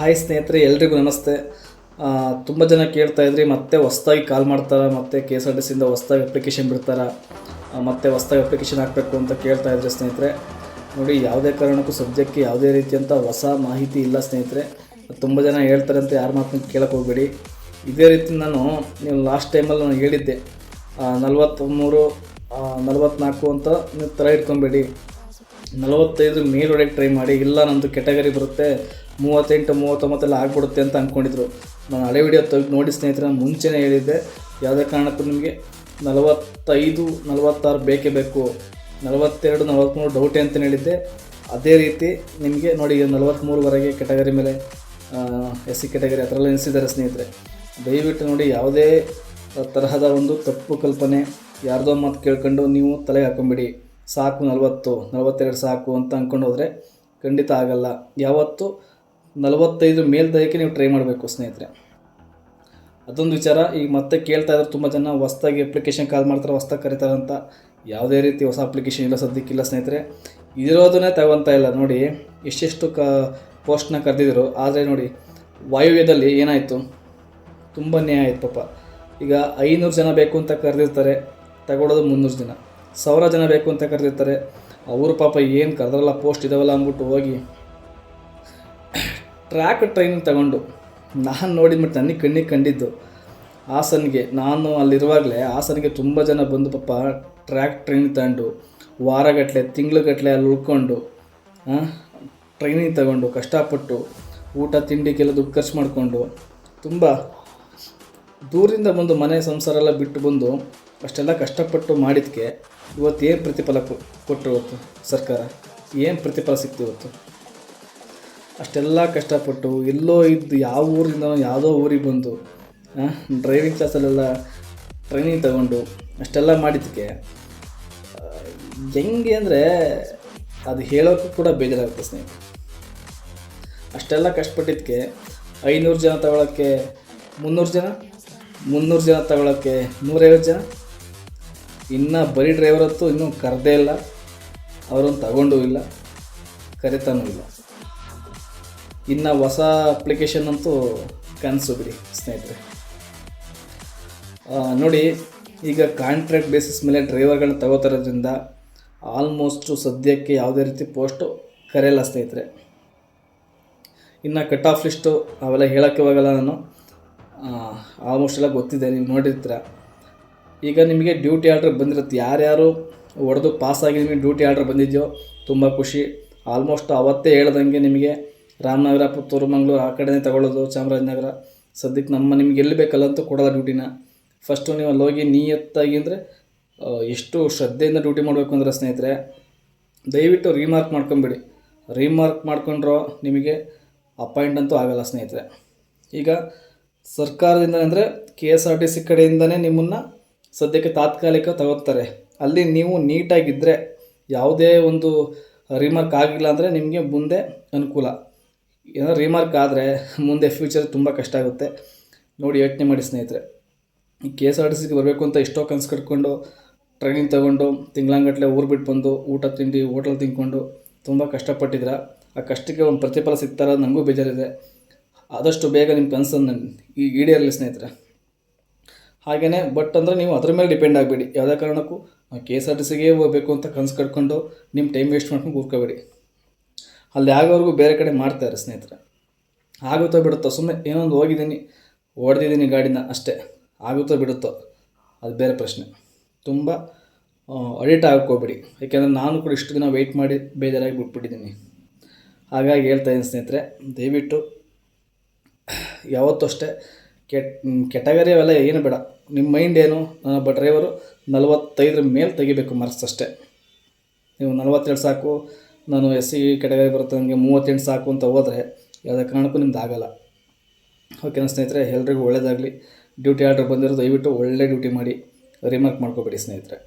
Hi ಸ್ನೇಹಿತರೆ, ಎಲ್ರಿಗೂ ನಮಸ್ತೆ. ತುಂಬ ಜನ ಕೇಳ್ತಾ ಇದ್ರಿ, ಮತ್ತೆ ಹೊಸ್ದಾಗಿ ಕಾಲ್ ಮಾಡ್ತಾರ, ಮತ್ತೆ ಕೆ ಎಸ್ ಆರ್ ಟಿ ಸಿಯಿಂದ ಹೊಸ್ದಾಗಿ ಅಪ್ಲಿಕೇಶನ್ ಬಿಡ್ತಾರ ಮತ್ತೆ ಹೊಸ್ದಾಗಿ ಅಪ್ಲಿಕೇಶನ್ ಹಾಕಬೇಕು ಅಂತ ಕೇಳ್ತಾ ಇದ್ರಿ ಸ್ನೇಹಿತರೆ. ನೋಡಿ, ಯಾವುದೇ ಕಾರಣಕ್ಕೂ ಸದ್ಯಕ್ಕೆ ಯಾವುದೇ ರೀತಿಯಂಥ ಹೊಸ ಮಾಹಿತಿ ಇಲ್ಲ ಸ್ನೇಹಿತರೆ. ತುಂಬ ಜನ ಹೇಳ್ತಾರೆ ಅಂತ ಯಾರ ಮಾತನ್ನ ಕೇಳಕ್ಕೆ ಹೋಗಬೇಡಿ. ಇದೇ ರೀತಿ ನಾನು ನೀವು ಲಾಸ್ಟ್ ಟೈಮಲ್ಲಿ ನಾನು ಹೇಳಿದ್ದೆ ನಲ್ವತ್ತ್ಮೂರು ನಲ್ವತ್ನಾಲ್ಕು ಅಂತ ನೀವು ಥರ ಇಟ್ಕೊಬೇಡಿ. ನಲವತ್ತೈದು ಮೇಲೊಳಗೆ ಟ್ರೈ ಮಾಡಿ, ಇಲ್ಲ ನಂದು ಕೆಟಗರಿ ಬರುತ್ತೆ ಮೂವತ್ತೆಂಟು, ಮೂವತ್ತೊಂಬತ್ತೆಲ್ಲ ಆಗ್ಬಿಡುತ್ತೆ ಅಂತ ಅಂದ್ಕೊಂಡಿದ್ರು. ನಾನು ಹಳೆ ವಿಡಿಯೋ ತೆಗೆದು ನೋಡಿ ಸ್ನೇಹಿತರೆ, ನಾನು ಮುಂಚೆನೇ ಹೇಳಿದ್ದೆ, ಯಾವುದೇ ಕಾರಣಕ್ಕೂ ನಿಮಗೆ ನಲವತ್ತೈದು, ನಲವತ್ತಾರು ಬೇಕೇ ಬೇಕು. ನಲವತ್ತೆರಡು ನಲವತ್ತ್ಮೂರು ಡೌಟೆ ಅಂತ ಹೇಳಿದ್ದೆ. ಅದೇ ರೀತಿ ನಿಮಗೆ ನೋಡಿ ನಲವತ್ತ್ಮೂರುವರೆಗೆ ಕೆಟಗರಿ ಮೇಲೆ ಎಸ್ ಸಿ ಕೆಟಗರಿ ಆ ಎನಿಸಿದ್ದಾರೆ ಸ್ನೇಹಿತರೆ. ದಯವಿಟ್ಟು ನೋಡಿ, ಯಾವುದೇ ತರಹದ ಒಂದು ತಪ್ಪು ಕಲ್ಪನೆ, ಯಾರ್ದೋ ಮಾತು ಕೇಳ್ಕೊಂಡು ನೀವು ತಲೆಗೆ ಹಾಕೊಂಬಿಡಿ. ಸಾಕು ನಲವತ್ತು, ನಲವತ್ತೆರಡು ಸಾಕು ಅಂತ ಅಂದ್ಕೊಂಡು ಹೋದರೆ ಖಂಡಿತ ಆಗಲ್ಲ. ಯಾವತ್ತು ನಲವತ್ತೈದು ಮೇಲ್ದಯಕ್ಕೆ ನೀವು ಟ್ರೈ ಮಾಡಬೇಕು ಸ್ನೇಹಿತರೆ. ಅದೊಂದು ವಿಚಾರ, ಈಗ ಮತ್ತೆ ಕೇಳ್ತಾ ಇದ್ದಾರೆ ತುಂಬ ಜನ ಹೊಸ್ದಾಗಿ ಅಪ್ಲಿಕೇಶನ್ ಕಾಲ್ ಮಾಡ್ತಾರೆ, ಹೊಸ್ದಾಗಿ ಕರೀತಾರೆ ಅಂತ ಯಾವುದೇ ರೀತಿ ಹೊಸ ಅಪ್ಲಿಕೇಶನ್ ಇಲ್ಲ ಸದ್ಯಕ್ಕಿಲ್ಲ ಸ್ನೇಹಿತರೆ. ಇದಿರೋದನ್ನೇ ತಗೊತಾ ಇಲ್ಲ, ನೋಡಿ ಎಷ್ಟೆಷ್ಟು ಕ ಪೋಸ್ಟ್ನ ಕರೆದಿದ್ರು. ಆದರೆ ನೋಡಿ, ವಾಯುವ್ಯದಲ್ಲಿ ಏನಾಯಿತು? ತುಂಬ ನ್ಯಾಯ ಆಯಿತು ಪಾಪ. ಈಗ ಐನೂರು ಜನ ಬೇಕು ಅಂತ ಕರೆದಿರ್ತಾರೆ, ತಗೊಳ್ಳೋದು ಮುನ್ನೂರು ಜನ. ಸಾವಿರ ಜನ ಬೇಕು ಅಂತ ಕರೆದಿರ್ತಾರೆ. ಅವರು ಪಾಪ ಏನು ಕರೆದ್ರಲ್ಲ ಪೋಸ್ಟ್ ಇದಾವಲ್ಲ ಅಂದ್ಬಿಟ್ಟು ಹೋಗಿ ಟ್ರ್ಯಾಕ್ ಟ್ರೈನ್ ತಗೊಂಡು. ನಾನು ನೋಡಿದ್ಬಿಟ್ಟು ನನಗೆ ಕಣ್ಣಿಗೆ ಕಂಡಿದ್ದು. ಹಾಸನ್ಗೆ, ನಾನು ಅಲ್ಲಿರುವಾಗಲೇ ಹಾಸನ್ಗೆ ತುಂಬ ಜನ ಬಂದು ಪಾಪ ಟ್ರ್ಯಾಕ್ ಟ್ರೈನ್ ತಗೊಂಡು ವಾರಗಟ್ಟಲೆ ತಿಂಗ್ಳುಗಟ್ಟಲೆ ಅಲ್ಲಿ ಉಳ್ಕೊಂಡು ಟ್ರೈನಿಂಗ್ ತಗೊಂಡು, ಕಷ್ಟಪಟ್ಟು, ಊಟ, ತಿಂಡಿಗೆಲ್ಲ ದುಡ್ಡು ಖರ್ಚು ಮಾಡಿಕೊಂಡು, ತುಂಬ ದೂರಿಂದ ಬಂದು ಮನೆ ಸಂಸಾರ ಎಲ್ಲ ಬಿಟ್ಟು ಬಂದು ಅಷ್ಟೆಲ್ಲ ಕಷ್ಟಪಟ್ಟು ಮಾಡಿದ್ಕೆ ಇವತ್ತು ಏನು ಪ್ರತಿಫಲ ಕೊಟ್ಟರು ಇವತ್ತು ಸರ್ಕಾರ? ಏನು ಪ್ರತಿಫಲ ಸಿಕ್ತು ಇವತ್ತು? ಅಷ್ಟೆಲ್ಲ ಕಷ್ಟಪಟ್ಟು ಎಲ್ಲೋ ಇದ್ದು ಯಾವ ಊರಿಂದ ಯಾವುದೋ ಊರಿಗೆ ಬಂದು ಡ್ರೈವಿಂಗ್ ಕ್ಲಾಸಲ್ಲೆಲ್ಲ ಟ್ರೈನಿಂಗ್ ತಗೊಂಡು ಅಷ್ಟೆಲ್ಲ ಮಾಡಿದ್ದಕ್ಕೆ ಹೆಂಗೆ ಅಂದರೆ ಅದು ಹೇಳೋಕ್ಕೂ ಕೂಡ ಬೇಜಾರಾಗುತ್ತೆ ಸ್ನೇಹಿತರೆ. ಅಷ್ಟೆಲ್ಲ ಕಷ್ಟಪಟ್ಟಿದ್ದಕ್ಕೆ ಐನೂರು ಜನ ತಗೊಳ್ಳೋಕ್ಕೆ ಮುನ್ನೂರು ಜನ ಮುನ್ನೂರು ಜನ ತಗೊಳ್ಳೋಕ್ಕೆ ನೂರೈವತ್ತು ಜನ. ಇನ್ನು ಬರೀ ಡ್ರೈವರ್ ಹೊತ್ತು ಇನ್ನೂ ಕರೆದೇ ಇಲ್ಲ, ಅವರನ್ನು ತಗೊಂಡೂ ಇಲ್ಲ, ಕರಿತಾನೂ ಇಲ್ಲ. ಇನ್ನು ಹೊಸ ಅಪ್ಲಿಕೇಶನ್ ಅಂತೂ ಕನಸು ಬಿಡಿ ಸ್ನೇಹಿತರೆ. ನೋಡಿ, ಈಗ ಕಾಂಟ್ರಾಕ್ಟ್ ಬೇಸಿಸ್ ಮೇಲೆ ಡ್ರೈವರ್ಗಳನ್ನ ತಗೋತಿರೋದ್ರಿಂದ ಆಲ್ಮೋಸ್ಟು ಸದ್ಯಕ್ಕೆ ಯಾವುದೇ ರೀತಿ ಪೋಸ್ಟು ಕರೆಯಲ್ಲ ಸ್ನೇಹಿತರೆ. ಇನ್ನು ಕಟ್ ಆಫ್ ಲಿಸ್ಟು ಅವೆಲ್ಲ ಹೇಳೋಕ್ಕೆ ಹೋಗಲ್ಲ ನಾನು. ಆಲ್ಮೋಸ್ಟ್ ಎಲ್ಲ ಗೊತ್ತಿದೆ, ನೀವು ನೋಡಿರ್ತೀರ. ಈಗ ನಿಮಗೆ ಡ್ಯೂಟಿ ಆರ್ಡ್ರ್ ಬಂದಿರುತ್ತೆ. ಯಾರ್ಯಾರು ಹೊಡೆದು ಪಾಸಾಗಿ ನಿಮಗೆ ಡ್ಯೂಟಿ ಆರ್ಡ್ರ್ ಬಂದಿದೆಯೋ, ತುಂಬ ಖುಷಿ. ಆಲ್ಮೋಸ್ಟ್ ಅವತ್ತೇ ಹೇಳ್ದಂಗೆ ನಿಮಗೆ ರಾಮನಗರ, ಪುತ್ತೂರು, ಮಂಗಳೂರು ಆ ಕಡೆನೇ ತಗೊಳ್ಳೋದು ಚಾಮರಾಜನಗರ. ಸದ್ಯಕ್ಕೆ ನಮ್ಮ ನಿಮ್ಗೆ ಎಲ್ಲಿ ಬೇಕಲ್ಲಂತೂ ಕೊಡೋಲ್ಲ ಡ್ಯೂಟಿನ. ಫಸ್ಟು ನೀವು ಅಲ್ಲೋಗಿ ನಿಯತ್ತಾಗಿ ಅಂದರೆ ಎಷ್ಟು ಶ್ರದ್ಧೆಯಿಂದ ಡ್ಯೂಟಿ ಮಾಡಬೇಕು ಅಂದರೆ ಸ್ನೇಹಿತರೆ, ದಯವಿಟ್ಟು ರೀಮಾರ್ಕ್ ಮಾಡ್ಕೊಂಬಿಡಿ. ರೀಮಾರ್ಕ್ ಮಾಡ್ಕೊಂಡ್ರೋ ನಿಮಗೆ ಅಪಾಯಿಂಟ್ ಅಂತೂ ಆಗಲ್ಲ ಸ್ನೇಹಿತರೆ. ಈಗ ಸರ್ಕಾರದಿಂದ ಅಂದರೆ K S R T C ಕಡೆಯಿಂದನೇ ನಿಮ್ಮನ್ನು ಸದ್ಯಕ್ಕೆ ತಾತ್ಕಾಲಿಕ ತಗೋತಾರೆ. ಅಲ್ಲಿ ನೀವು ನೀಟಾಗಿದ್ದರೆ ಯಾವುದೇ ಒಂದು ರಿಮಾರ್ಕ್ ಆಗಿಲ್ಲ ಅಂದರೆ ನಿಮಗೆ ಮುಂದೆ ಅನುಕೂಲ. ಏನೋ ರಿಮಾರ್ಕ್ ಆದರೆ ಮುಂದೆ ಫ್ಯೂಚರ್ ತುಂಬ ಕಷ್ಟ ಆಗುತ್ತೆ. ನೋಡಿ, ಯೋಚನೆ ಮಾಡಿ ಸ್ನೇಹಿತರೆ. ಈ ಕೆ ಎಸ್ ಆರ್ ಟಿ ಸಿಗೆ ಬರಬೇಕು ಅಂತ ಎಷ್ಟೋ ಕನಸು ಕಟ್ಕೊಂಡು ಟ್ರೈನಿಂಗ್ ತಗೊಂಡು, ತಿಂಗಳಂಗಟ್ಲೆ ಊರು ಬಿಟ್ಟು ಬಂದು, ಊಟ ತಿಂಡಿ ಹೋಟೆಲ್ ತಿನ್ಕೊಂಡು ತುಂಬ ಕಷ್ಟಪಟ್ಟಿದ್ರೆ ಆ ಕಷ್ಟಕ್ಕೆ ಒಂದು ಪ್ರತಿಫಲ ಸಿಗ್ತಾರ ನನಗೂ ಬೇಜಾರಿದೆ. ಆದಷ್ಟು ಬೇಗ ನಿಮ್ಮ ಕನಸನ್ನು ಈ ಈಡೇರಲಿ ಸ್ನೇಹಿತರೆ. ಹಾಗೆಯೇ ಬಟ್ ಅಂದರೆ ನೀವು ಅದ್ರ ಮೇಲೆ ಡಿಪೆಂಡ್ ಆಗಬೇಡಿ. ಯಾವುದೇ ಕಾರಣಕ್ಕೂ ಕೆ ಎಸ್ ಆರ್ ಟಿ ಸಿಗೆ ಹೋಗಬೇಕು ಅಂತ ಕನಸು ಕಟ್ಕೊಂಡು, ನಿಮ್ಮ ಟೈಮ್ ವೇಸ್ಟ್ ಮಾಡ್ಕೊಂಡು ಕೂರ್ಕೋಬೇಡಿ ಅಲ್ಲಿ ಆಗೋವರೆಗೂ ಬೇರೆ ಕಡೆ ಮಾಡ್ತಾರೆ ಸ್ನೇಹಿತರೆ. ಆಗುತ್ತೋ ಬಿಡುತ್ತೋ ಸುಮ್ಮನೆ ಏನೊಂದು ಹೋಗಿದ್ದೀನಿ ಹೊಡೆದಿದ್ದೀನಿ ಗಾಡಿನ ಅಷ್ಟೇ. ಆಗುತ್ತೋ ಬಿಡುತ್ತೋ, ಅದು ಬೇರೆ ಪ್ರಶ್ನೆ. ತುಂಬ ಅಡಿಟ್ ಹೋಗ್ಬೇಡಿ ಯಾಕೆಂದರೆ ನಾನು ಕೂಡ ಇಷ್ಟು ದಿನ ವೆಯ್ಟ್ ಮಾಡಿ ಬೇಜಾರಾಗಿ ಬಿಟ್ಬಿಟ್ಟಿದ್ದೀನಿ. ಹಾಗಾಗಿ ಹೇಳ್ತಾ ಇದ್ದೀನಿ ಸ್ನೇಹಿತರೆ, ದಯವಿಟ್ಟು ಯಾವತ್ತೂ ಅಷ್ಟೇ ಕೆಟ್ ಕೆಟಗರಿ ಅವೆಲ್ಲ ಏನು ಬೇಡ. ನಿಮ್ಮ ಮೈಂಡ್ ಏನು? ನಾನೊಬ್ಬ ಡ್ರೈವರು ನಲವತ್ತೈದರ ಮೇಲೆ ತೆಗಿಬೇಕು ಮಾರ್ಕ್ಸ್ ಅಷ್ಟೇ. ನೀವು ನಲವತ್ತೆರಡು ಸಾಕು ನಾನು ಎಸ್ ಸಿ ಕೆಟಗರಿ ಬರುತ್ತೆ ನನಗೆ ಮೂವತ್ತೆಂಟು ಸಾಕು ಅಂತ ಹೋದರೆ ಯಾವುದೇ ಕಾರಣಕ್ಕೂ ನಿಮ್ದು ಆಗಲ್ಲ. ಓಕೆನಾ ಸ್ನೇಹಿತರೆ, ಎಲ್ರಿಗೂ ಒಳ್ಳೆಯದಾಗಲಿ ಡ್ಯೂಟಿ ಆರ್ಡ್ರ್ ಬಂದಿರೋ ದಯವಿಟ್ಟು ಒಳ್ಳೆ ಡ್ಯೂಟಿ ಮಾಡಿ. ರಿಮಾರ್ಕ್ ಮಾಡ್ಕೋಬೇಡಿ ಸ್ನೇಹಿತರೆ.